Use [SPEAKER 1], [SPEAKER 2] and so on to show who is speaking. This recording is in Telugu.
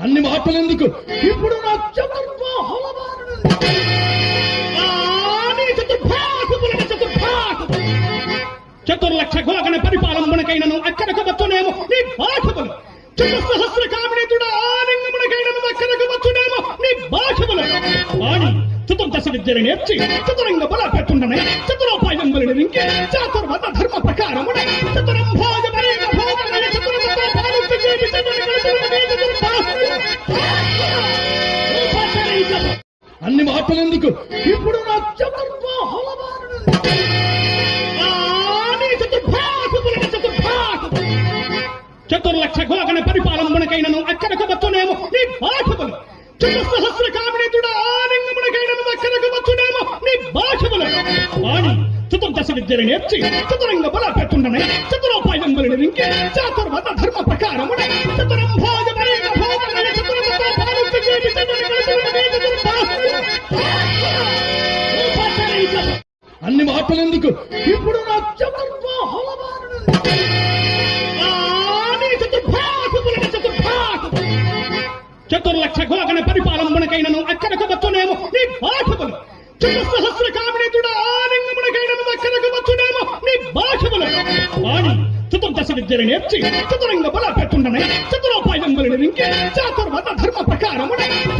[SPEAKER 1] అన్ని మాటలెందుకు ఇప్పుడు నా చతుర్బాహుల చతుర్లక్ష గోగణ పరిపాలనమునకైనను అక్కడకు వచ్చునేమో నీ బాధములు చతుస్సహస్ర కామినేతుడ ఆలింగమునకైనను అక్కడకు వచ్చునేమో నీ బాధములు వాణి చతుర్దశ విద్యలు నేర్చి చతురంగ బల పెట్టుండనే చతురోపాయం వలన వింకే చాతుర్వత ధర్మ ప్రకారమున చతురంభోజ మరేక భోగమయ చతురమతో అన్ని మాటలు ఎందుకు ఇప్పుడు నా చతుర్బాహుల చతుర్లక్ష గోగణ పరిపాలనమునకైనను అక్కడకు వచ్చునేమో నీ బాధములు చతుస్సహస్ర కామినేతుడు ఆలింగమునకైనను అక్కడకు వచ్చునేమో నీ బాధములు వాణి చతుర్దశ విద్యను నేర్చి చతురంగ బల పెట్టుండనే చతురోపాయం వలన వింకే చాతుర్వత ధర్మ ప్రకారమున చతురంభోజ అన్ని మాటలెందుకు ఇప్పుడు నా చతుర్బాహుల చతుర్లక్ష గోగణ పరిపాలనమునకైనను అక్కడకు వచ్చునేమో నీ బాధములు చతుస్సహస్ర కామినేతుడ ఆలింగమునకైనను అక్కడకు వచ్చునేమో నీ బాధములు వాణి చతుర్దశ విద్యలు నేర్చి చతురంగ బల పెట్టుండనే చతురోపాయం వలన వింకే చాతుర్వత ధర్మ ప్రకారమున చతురంభో